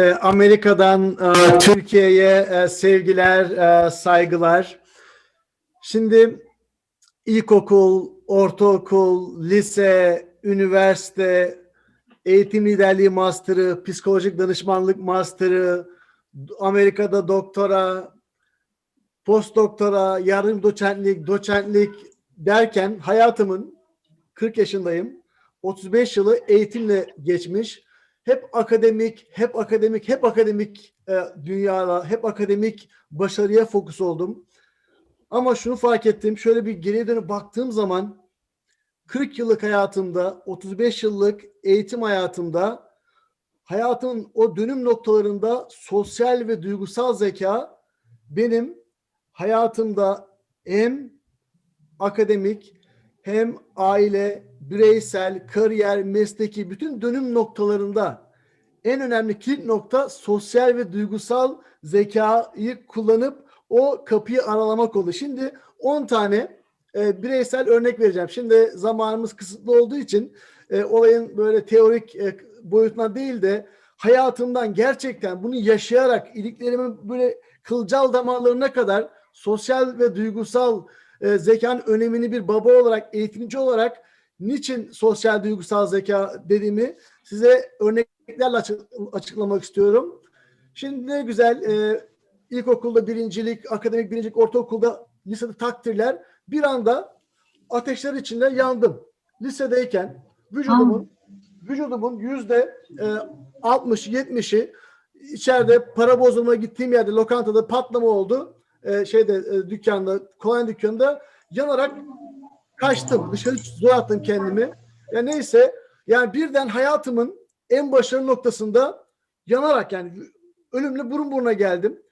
Ee, Amerika'dan e, Türkiye'ye e, sevgiler, e, saygılar. Şimdi ilkokul, ortaokul, lise, üniversite, eğitim liderliği master'ı, psikolojik danışmanlık master'ı, Amerika'da doktora, postdoktora, yardım doçentlik, doçentlik derken hayatımın 40 yaşındayım. 35 yılı eğitimle geçmiş. Hep akademik, hep akademik, hep akademik e, dünyada, hep akademik başarıya fokus oldum. Ama şunu fark ettim. Şöyle bir geriye dönüp baktığım zaman 40 yıllık hayatımda, 35 yıllık eğitim hayatımda hayatımın o dönüm noktalarında sosyal ve duygusal zeka benim hayatımda hem akademik hem aile, bireysel, kariyer, mesleki bütün dönüm noktalarında en önemli kilit nokta sosyal ve duygusal zekayı kullanıp o kapıyı aralamak oldu. Şimdi 10 tane e, bireysel örnek vereceğim. Şimdi zamanımız kısıtlı olduğu için e, olayın böyle teorik e, boyutuna değil de hayatımdan gerçekten bunu yaşayarak iliklerimin böyle kılcal damarlarına kadar sosyal ve duygusal e, zekanın önemini bir baba olarak, eğitimci olarak niçin sosyal duygusal zeka dediğimi size örneklerle açık- açıklamak istiyorum. Şimdi ne güzel e, ilkokulda birincilik, akademik birincilik, ortaokulda, lisede takdirler bir anda ateşler içinde yandım. Lisedeyken vücudumun vücudumun yüzde e, 60-70'i içeride para bozulma gittiğim yerde lokantada patlama oldu. E, şeyde e, dükkanda, kolonya dükkanında yanarak kaçtım. Dışarı zor attım kendimi. Ya neyse yani birden hayatımın en başarılı noktasında yanarak yani ölümle burun buruna geldim.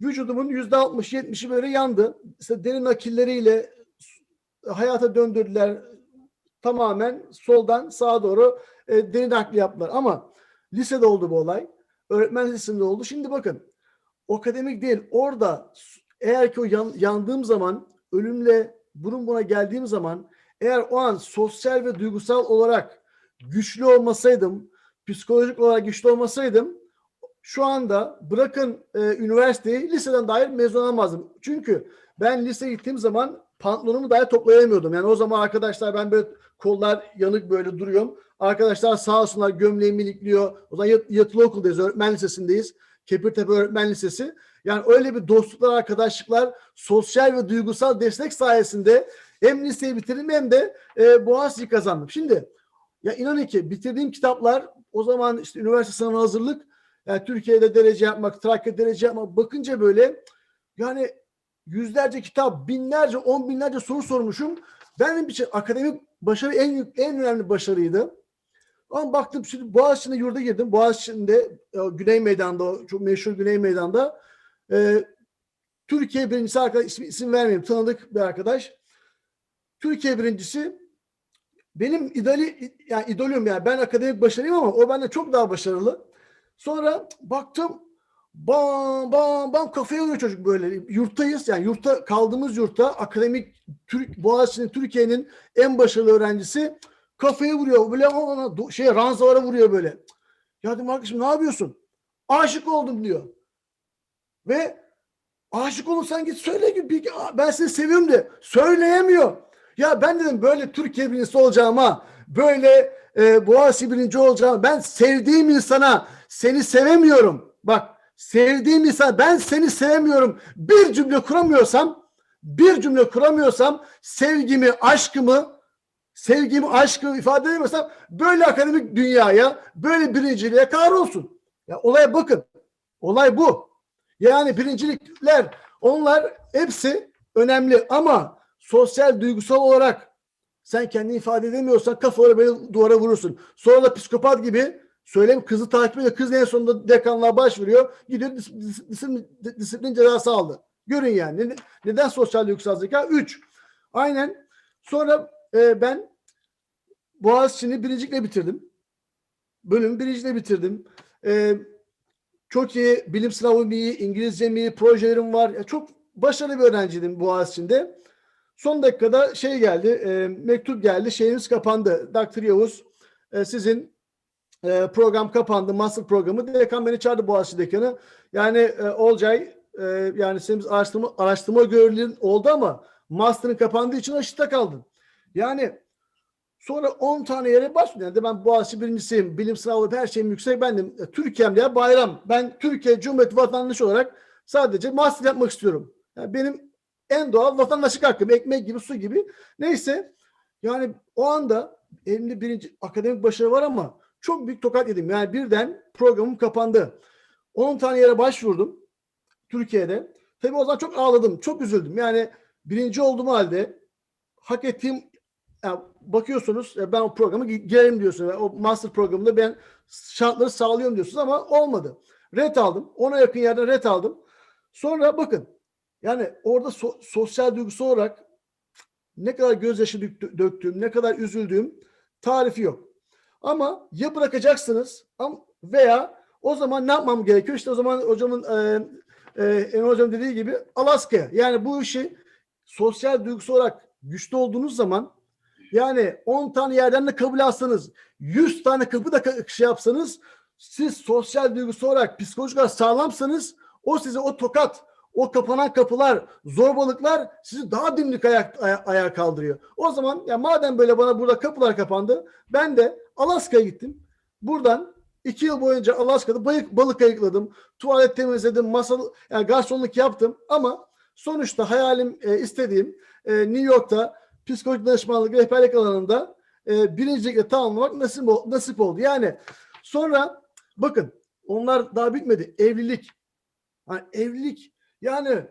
Vücudumun yüzde 60-70'i böyle yandı. İşte derin akilleriyle hayata döndürdüler. Tamamen soldan sağa doğru e, derin nakli yaptılar. Ama lisede oldu bu olay. Öğretmen lisesinde oldu. Şimdi bakın akademik değil. Orada eğer ki o yan- yandığım zaman ölümle burun buna geldiğim zaman eğer o an sosyal ve duygusal olarak güçlü olmasaydım, psikolojik olarak güçlü olmasaydım şu anda bırakın e, üniversiteyi liseden dair mezun olamazdım. Çünkü ben lise gittiğim zaman pantolonumu dahi toplayamıyordum. Yani o zaman arkadaşlar ben böyle kollar yanık böyle duruyorum. Arkadaşlar sağ olsunlar gömleğimi ilikliyor. O zaman yat- yatılı okuldayız, öğretmen lisesindeyiz. Kepirtepe Öğretmen Lisesi. Yani öyle bir dostluklar, arkadaşlıklar, sosyal ve duygusal destek sayesinde hem liseyi bitirdim hem de e, Boğaziçi kazandım. Şimdi ya inanın ki bitirdiğim kitaplar o zaman işte üniversite sınavına hazırlık, yani Türkiye'de derece yapmak, Trakya'da derece yapmak bakınca böyle yani yüzlerce kitap, binlerce, on binlerce soru sormuşum. Benim için akademik başarı en en önemli başarıydı. Ama baktım şimdi Boğaziçi'nde yurda girdim. Boğaziçi'nde e, Güney Meydan'da, çok meşhur Güney Meydan'da e, Türkiye birincisi arkadaş, isim, isim vermeyeyim, tanıdık bir arkadaş. Türkiye birincisi benim idoli, yani idolüm yani ben akademik başarıyım ama o benden çok daha başarılı. Sonra baktım bam bam bam kafaya vuruyor çocuk böyle. Yurttayız yani yurtta kaldığımız yurtta akademik Türk Boğaziçi'nin Türkiye'nin en başarılı öğrencisi kafaya vuruyor. Böyle ona şey ranzalara vuruyor böyle. Ya dedim arkadaşım ne yapıyorsun? Aşık oldum diyor. Ve aşık olursan git söyle bir- ben seni seviyorum de söyleyemiyor. Ya ben dedim böyle Türkiye birincisi olacağıma böyle e, Boğaziçi birinci olacağım. Ben sevdiğim insana seni sevemiyorum. Bak sevdiğim insan ben seni sevemiyorum. Bir cümle kuramıyorsam bir cümle kuramıyorsam sevgimi, aşkımı sevgimi, aşkımı ifade edemezsem böyle akademik dünyaya, böyle birinciliğe kahrolsun. Ya olaya bakın. Olay bu. Yani birincilikler onlar hepsi önemli ama sosyal duygusal olarak sen kendini ifade edemiyorsan kafaları böyle duvara vurursun. Sonra da psikopat gibi söyleyeyim kızı takip ediyor. Kız en sonunda dekanlığa başvuruyor. Gidiyor dis- dis- disiplin, disiplin cezası aldı. Görün yani. Ne- Neden sosyal duygusal zeka? Üç. Aynen. Sonra e, ben Boğaziçi'ni birincilikle bitirdim. Bölümü birincilikle bitirdim. E, çok iyi, bilim sınavım iyi, İngilizcem iyi, projelerim var. Ya çok başarılı bir öğrenciydim Boğaziçi'nde. Son dakikada şey geldi, e, mektup geldi, şeyiniz kapandı. Dr. Yavuz, e, sizin e, program kapandı. Master programı. Dekan beni çağırdı Boğaziçi dekanı. Yani e, Olcay e, yani senin araştırma, araştırma görevliliğin oldu ama master'ın kapandığı için aşıta kaldın. Yani sonra 10 tane yere başvurdum. Yani ben Boğaziçi birincisiyim. Bilim sınavı her şeyim yüksek. Bendim. E, Türkiye'm ya bayram. Ben Türkiye Cumhuriyeti vatandaşı olarak sadece master yapmak istiyorum. Yani benim en doğal vatandaşlık hakkım. Ekmek gibi, su gibi. Neyse. Yani o anda elimde birinci akademik başarı var ama çok büyük tokat yedim. Yani birden programım kapandı. 10 tane yere başvurdum Türkiye'de. Tabii o zaman çok ağladım, çok üzüldüm. Yani birinci olduğum halde hak ettiğim yani bakıyorsunuz e, ben o programı gi- girerim diyorsunuz. O master programında ben şartları sağlıyorum diyorsunuz ama olmadı. Red aldım. Ona yakın yerden red aldım. Sonra bakın yani orada so- sosyal duygusu olarak ne kadar gözyaşı döktü- döktüğüm, ne kadar üzüldüğüm tarifi yok. Ama ya bırakacaksınız veya o zaman ne yapmam gerekiyor? İşte o zaman hocamın e, e, Emre hocam dediği gibi Alaska'ya. Yani bu işi sosyal duygusu olarak güçlü olduğunuz zaman yani 10 tane yerden de kabul alsanız 100 tane kapı da şey yapsanız siz sosyal duygusu olarak psikolojik olarak sağlamsanız o size o tokat o kapanan kapılar, zorbalıklar sizi daha dimdik ayak, aya- kaldırıyor. O zaman ya madem böyle bana burada kapılar kapandı ben de Alaska'ya gittim. Buradan iki yıl boyunca Alaska'da balık, balık ayıkladım. Tuvalet temizledim, masal, yani garsonluk yaptım ama sonuçta hayalim e, istediğim e, New York'ta psikolojik danışmanlık rehberlik alanında e, birincilikle tamamlamak nasip, nasip oldu. Yani sonra bakın onlar daha bitmedi. Evlilik. Yani evlilik yani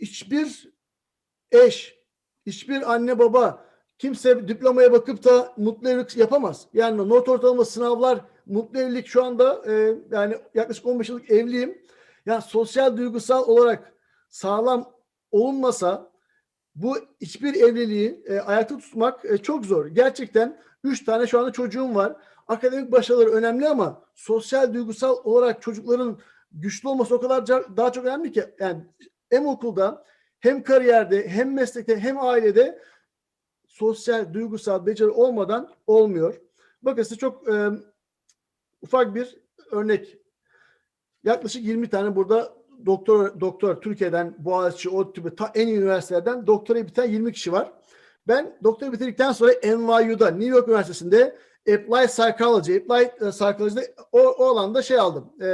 hiçbir eş, hiçbir anne baba kimse diplomaya bakıp da mutlu evlilik yapamaz. Yani not ortalama sınavlar mutlu evlilik şu anda e, yani yaklaşık 15 yıllık evliyim. Yani sosyal duygusal olarak sağlam olunmasa bu hiçbir evliliği e, ayakta tutmak e, çok zor. Gerçekten 3 tane şu anda çocuğum var. Akademik başarıları önemli ama sosyal duygusal olarak çocukların güçlü olması o kadar daha çok önemli ki yani hem okulda hem kariyerde hem meslekte hem ailede sosyal duygusal beceri olmadan olmuyor. Bakın size çok e, ufak bir örnek. Yaklaşık 20 tane burada doktor doktor Türkiye'den Boğaziçi, ODTÜ ta en iyi üniversitelerden doktorayı biten 20 kişi var. Ben doktora bitirdikten sonra NYU'da New York Üniversitesi'nde Applied Psychology, Applied e, Psychology'de o, o alanda şey aldım. E,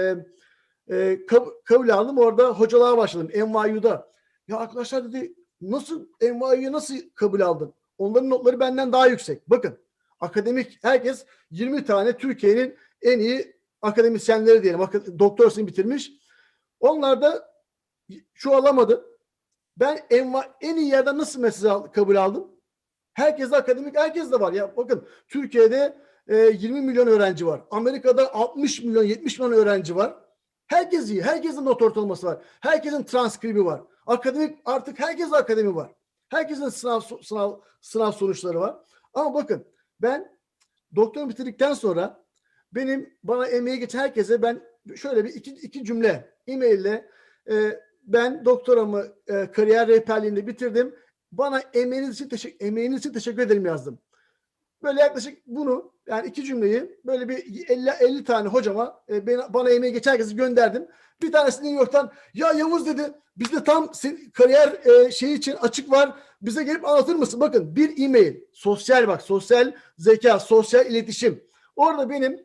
e, kab- kabul aldım. Orada hocalığa başladım NYU'da. Ya arkadaşlar dedi nasıl NYU'ya nasıl kabul aldın? Onların notları benden daha yüksek. Bakın akademik herkes 20 tane Türkiye'nin en iyi akademisyenleri diyelim. Doktorasını bitirmiş. Onlar da şu alamadı. Ben en, en iyi yerden nasıl mesaj al- kabul aldım? Herkes de akademik, herkes de var. Ya bakın Türkiye'de e, 20 milyon öğrenci var. Amerika'da 60 milyon, 70 milyon öğrenci var. Herkes iyi. Herkesin not ortalaması var. Herkesin transkribi var. Akademik artık herkes akademi var. Herkesin sınav sınav sınav sonuçları var. Ama bakın ben doktoru bitirdikten sonra benim bana emeği geçen herkese ben şöyle bir iki, iki cümle e-maille e, ben doktoramı e, kariyer rehberliğinde bitirdim. Bana emeğiniz için teşekkür emeğiniz için teşekkür ederim yazdım. Böyle yaklaşık bunu yani iki cümleyi böyle bir 50 50 tane hocama e, bana, bana emeği geçen herkese gönderdim. Bir tanesi New York'tan ya Yavuz dedi bizde tam kariyer e, şeyi için açık var. Bize gelip anlatır mısın? Bakın bir e-mail, sosyal bak, sosyal zeka, sosyal iletişim. Orada benim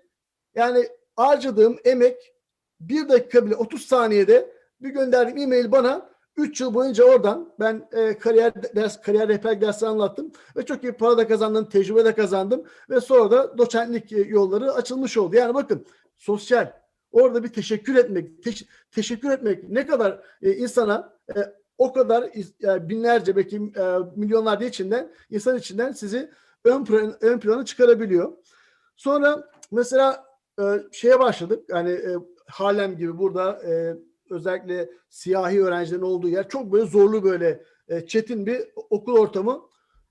yani harcadığım emek bir dakika bile 30 saniyede bir gönderdiğim e-mail bana 3 yıl boyunca oradan ben e, kariyer ders kariyer rehber dersi anlattım ve çok iyi para da kazandım, tecrübe de kazandım ve sonra da doçentlik e, yolları açılmış oldu. Yani bakın sosyal orada bir teşekkür etmek, teş- teşekkür etmek ne kadar e, insana e, o kadar e, binlerce belki e, milyonlarca içinden insan içinden sizi ön plan, ön plana çıkarabiliyor. Sonra mesela e, şeye başladık. Yani e, Harlem gibi burada e, özellikle siyahi öğrencilerin olduğu yer çok böyle zorlu böyle e, çetin bir okul ortamı.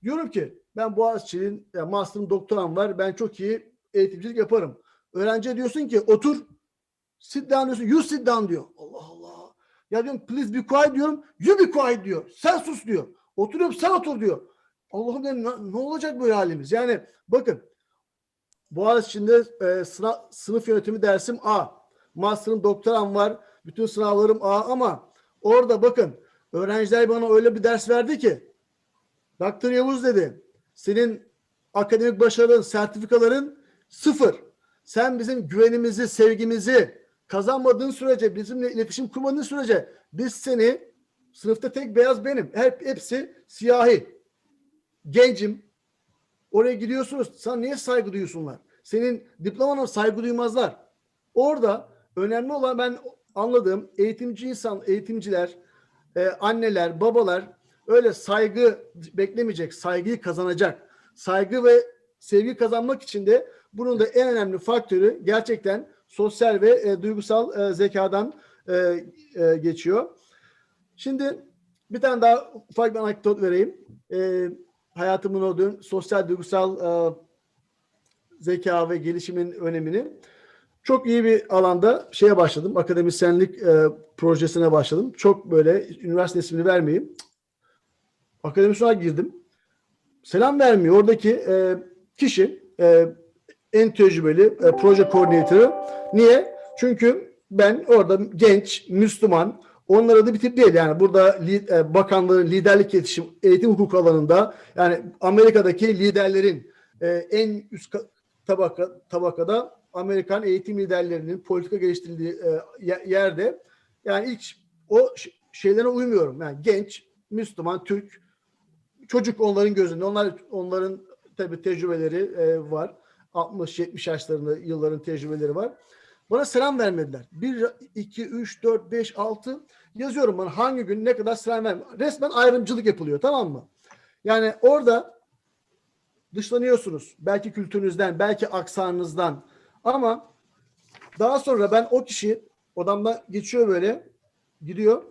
Diyorum ki ben Boğaziçi'nin ya master'ım doktoram var. Ben çok iyi eğitimcilik yaparım. Öğrenciye diyorsun ki otur sit down diyorsun. You sit down diyor. Allah Allah. Ya diyorum please be quiet diyorum. You be quiet diyor. Sen sus diyor. Oturuyorum sen otur diyor. Allah'ım dedim ne olacak böyle halimiz? Yani bakın Boğaziçi'nde e, sınav, sınıf yönetimi dersim A. Master'ım, doktoram var. Bütün sınavlarım A ama orada bakın öğrenciler bana öyle bir ders verdi ki Doktor Yavuz dedi senin akademik başarın, sertifikaların sıfır. Sen bizim güvenimizi, sevgimizi kazanmadığın sürece, bizimle iletişim kurmadığın sürece biz seni sınıfta tek beyaz benim. Hep hepsi siyahi. Gencim. Oraya gidiyorsunuz. Sana niye saygı duyuyorsunlar? Senin diplomana saygı duymazlar. Orada önemli olan ben anladığım eğitimci insan, eğitimciler, e, anneler, babalar öyle saygı beklemeyecek, saygıyı kazanacak. Saygı ve sevgi kazanmak için de bunun da en önemli faktörü gerçekten sosyal ve e, duygusal e, zekadan e, e, geçiyor. Şimdi bir tane daha ufak bir anekdot vereyim. E, hayatımın o dön sosyal duygusal e, zeka ve gelişimin önemini. Çok iyi bir alanda şeye başladım. Akademisyenlik e, projesine başladım. Çok böyle üniversite ismini vermeyeyim. Akademisyona girdim. Selam vermiyor. Oradaki e, kişi e, en tecrübeli e, proje koordinatörü. Niye? Çünkü ben orada genç, Müslüman, onlara da bir tip değil. Yani burada e, bakanlığın liderlik iletişim, eğitim hukuku alanında yani Amerika'daki liderlerin e, en üst ka- tabaka, tabakada Amerikan eğitim liderlerinin politika geliştirildiği e, ye- yerde yani ilk o şeylere uymuyorum. Yani genç, Müslüman, Türk, çocuk onların gözünde. Onlar onların tabii tecrübeleri var. 60-70 yaşlarında yılların tecrübeleri var. Bana selam vermediler. 1, 2, 3, 4, 5, 6 yazıyorum bana hangi gün ne kadar selam vermem. Resmen ayrımcılık yapılıyor tamam mı? Yani orada dışlanıyorsunuz. Belki kültürünüzden, belki aksanınızdan. Ama daha sonra ben o kişi odamda geçiyor böyle gidiyor.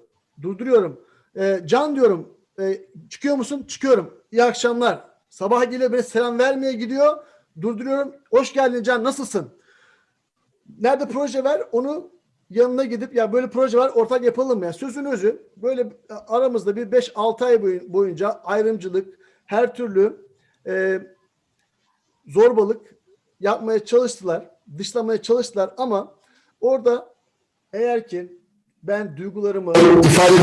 Durduruyorum. E, Can diyorum e, çıkıyor musun? Çıkıyorum. İyi akşamlar. Sabah geliyor beni selam vermeye gidiyor. Durduruyorum. Hoş geldin Can nasılsın? Nerede proje var onu yanına gidip ya böyle proje var ortak yapalım ya. Sözün özü böyle aramızda bir 5-6 ay boyun- boyunca ayrımcılık, her türlü e, zorbalık yapmaya çalıştılar. Dışlamaya çalıştılar ama orada eğer ki ben duygularımı ifade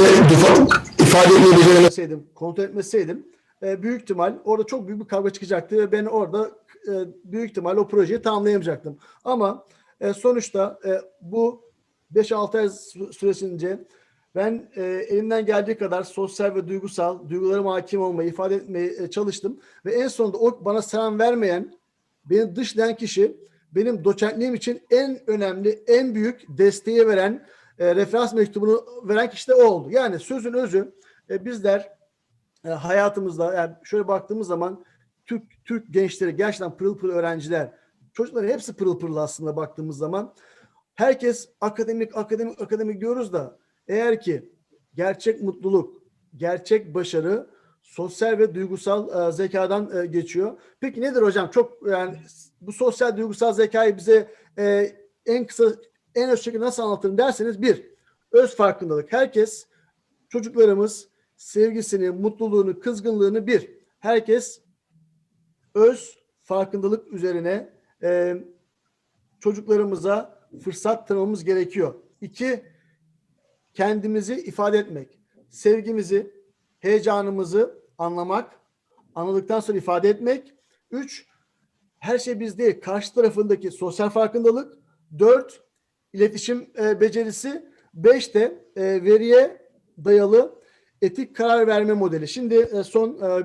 ifade etmeseydim, kontrol etmeseydim e, büyük ihtimal orada çok büyük bir kavga çıkacaktı ve ben orada e, büyük ihtimal o projeyi tamamlayamayacaktım. Ama e, sonuçta e, bu 5-6 ay sü- süresince ben e, elimden geldiği kadar sosyal ve duygusal duygularıma hakim olmayı, ifade etmeye e, çalıştım. Ve en sonunda o bana selam vermeyen, beni dışlayan kişi benim doçentliğim için en önemli, en büyük desteği veren, e, referans mektubunu veren kişi de o oldu. Yani sözün özü e, bizler e, hayatımızda yani şöyle baktığımız zaman Türk Türk gençleri gerçekten pırıl pırıl öğrenciler. Çocukların hepsi pırıl pırıl aslında baktığımız zaman. Herkes akademik akademik akademik diyoruz da eğer ki gerçek mutluluk, gerçek başarı sosyal ve duygusal e, zekadan e, geçiyor. Peki nedir hocam? Çok yani bu sosyal duygusal zekayı bize e, en kısa en öz şekilde nasıl anlatırım derseniz bir öz farkındalık. Herkes çocuklarımız sevgisini, mutluluğunu, kızgınlığını bir. Herkes öz farkındalık üzerine e, çocuklarımıza fırsat tanımamız gerekiyor. İki, kendimizi ifade etmek. Sevgimizi, heyecanımızı anlamak, anladıktan sonra ifade etmek. Üç, her şey biz değil, karşı tarafındaki sosyal farkındalık. Dört, iletişim e, becerisi. Beş de e, veriye dayalı etik karar verme modeli. Şimdi e, son e,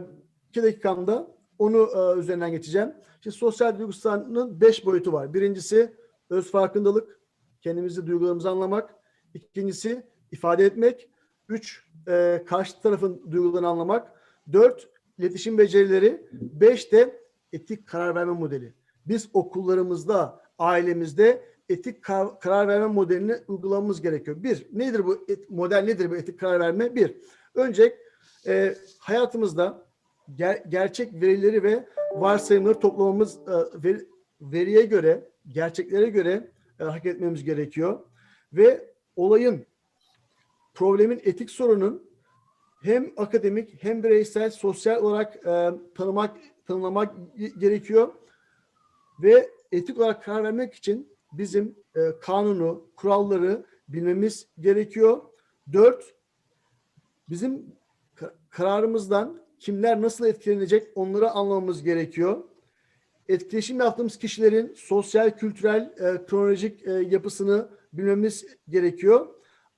iki dakikamda onu e, üzerinden geçeceğim. Şimdi sosyal duygusalın beş boyutu var. Birincisi öz farkındalık, kendimizi, duygularımızı anlamak. İkincisi ifade etmek. Üç, e, karşı tarafın duygularını anlamak. Dört, iletişim becerileri. Beş de etik karar verme modeli. Biz okullarımızda, ailemizde etik kar- karar verme modelini uygulamamız gerekiyor. Bir, nedir bu model nedir bu etik karar verme? Bir, önce e, hayatımızda ger- gerçek verileri ve varsayımları toplamamız e, veri- veriye göre, gerçeklere göre e, hareket etmemiz gerekiyor. Ve olayın, problemin etik sorunun hem akademik hem bireysel, sosyal olarak e, tanımak, tanımlamak gerekiyor. Ve etik olarak karar vermek için bizim e, kanunu, kuralları bilmemiz gerekiyor. Dört, bizim ka- kararımızdan kimler nasıl etkilenecek onları anlamamız gerekiyor. Etkileşim yaptığımız kişilerin sosyal, kültürel, e, kronolojik e, yapısını bilmemiz gerekiyor.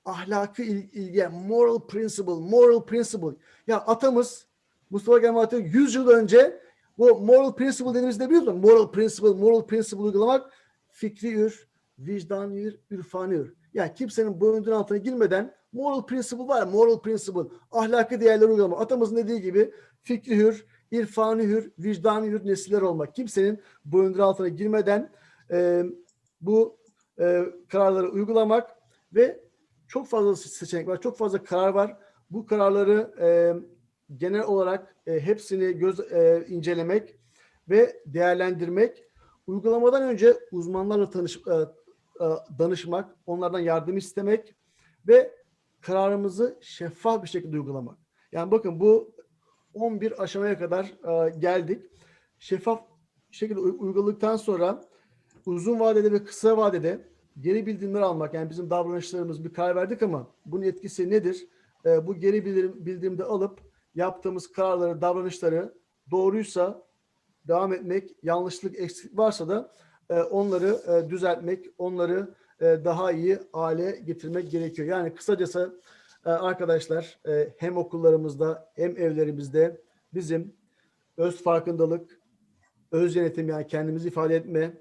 Ahlakı il, ilgiye, moral principle, moral principle. Ya atamız Mustafa Kemal Atatürk 100 yıl önce bu moral principle dediğimizde biliyor musun? Moral principle, moral principle uygulamak fikri ür, vicdan ür, ürfani ür. Yani kimsenin boyunduruğun altına girmeden moral principle var. Moral principle. Ahlaki değerleri uygulamak. Atamızın dediği gibi fikri hür, irfani hür, vicdani hür nesiller olmak. Kimsenin boyunduruğu altına girmeden e, bu e, kararları uygulamak ve çok fazla seçenek var. Çok fazla karar var. Bu kararları e, genel olarak e, hepsini göz e, incelemek ve değerlendirmek. Uygulamadan önce uzmanlarla tanış, e, e, danışmak, onlardan yardım istemek ve kararımızı şeffaf bir şekilde uygulamak. Yani bakın bu 11 aşamaya kadar e, geldik. Şeffaf şekilde uy- uyguladıktan sonra uzun vadede ve kısa vadede geri bildirimler almak. Yani bizim davranışlarımız bir karar verdik ama bunun etkisi nedir? E, bu geri bildirim, bildirimde alıp yaptığımız kararları, davranışları doğruysa devam etmek, yanlışlık, eksiklik varsa da e, onları e, düzeltmek, onları daha iyi hale getirmek gerekiyor. Yani kısacası e, arkadaşlar e, hem okullarımızda hem evlerimizde bizim öz farkındalık, öz yönetim yani kendimizi ifade etme,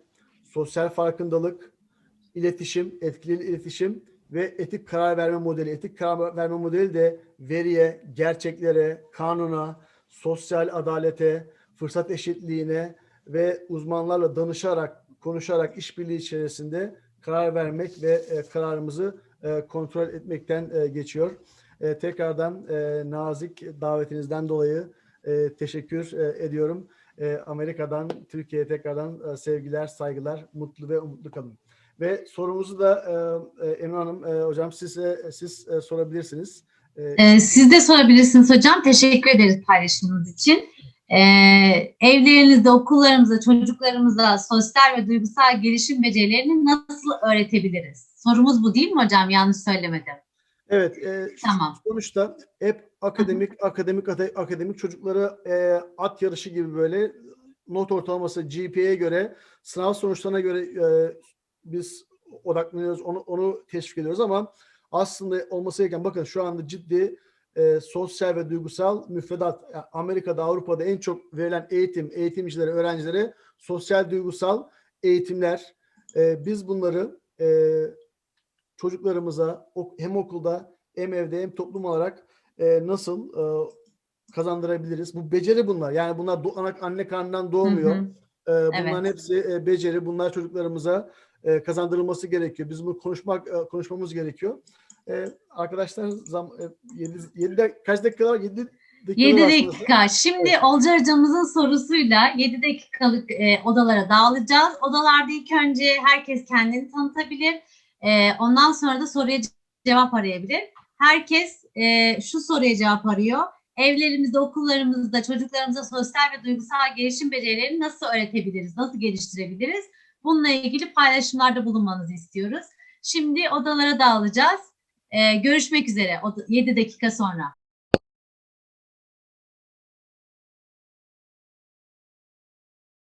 sosyal farkındalık, iletişim, etkili iletişim ve etik karar verme modeli. Etik karar verme modeli de veriye, gerçeklere, kanuna, sosyal adalete, fırsat eşitliğine ve uzmanlarla danışarak, konuşarak işbirliği içerisinde karar vermek ve e, kararımızı e, kontrol etmekten e, geçiyor. E, tekrardan e, nazik davetinizden dolayı e, teşekkür e, ediyorum. E, Amerika'dan Türkiye'ye tekrardan e, sevgiler, saygılar, mutlu ve umutlu kalın. Ve sorumuzu da e, e, Emine Hanım, e, hocam size siz e, sorabilirsiniz. E, Ee, siz de sorabilirsiniz hocam. Teşekkür ederiz paylaşımınız için. Ee, evlerinizde, okullarımızda, çocuklarımıza sosyal ve duygusal gelişim becerilerini nasıl öğretebiliriz? Sorumuz bu değil mi hocam? Yanlış söylemedim. Evet, e, Tamam. sonuçta hep akademik, akademik, akademik çocukları e, at yarışı gibi böyle not ortalaması GPA'ya göre, sınav sonuçlarına göre e, biz odaklanıyoruz, onu, onu teşvik ediyoruz ama aslında olması gereken bakın şu anda ciddi e, sosyal ve duygusal müfredat. Yani Amerika'da, Avrupa'da en çok verilen eğitim, eğitimcilere, öğrencilere sosyal duygusal eğitimler. E, biz bunları e, çocuklarımıza hem okulda hem evde hem toplum olarak e, nasıl e, kazandırabiliriz? Bu beceri bunlar. Yani bunlar do- anne karnından doğmuyor. Hı hı. E, bunların Evet. hepsi e, beceri. Bunlar çocuklarımıza e, kazandırılması gerekiyor. Biz bunu konuşmak e, konuşmamız gerekiyor. E, arkadaşlar zam, e, 7, 7'de kaç dakika var? 7 dakika 7 dakika. Şimdi Olcay hocamızın sorusuyla 7 dakikalık e, odalara dağılacağız. Odalarda ilk önce herkes kendini tanıtabilir. E, ondan sonra da soruya cevap arayabilir. Herkes e, şu soruya cevap arıyor. Evlerimizde, okullarımızda çocuklarımıza sosyal ve duygusal gelişim becerilerini nasıl öğretebiliriz, nasıl geliştirebiliriz? Bununla ilgili paylaşımlarda bulunmanızı istiyoruz. Şimdi odalara dağılacağız. E, görüşmek üzere 7 dakika sonra.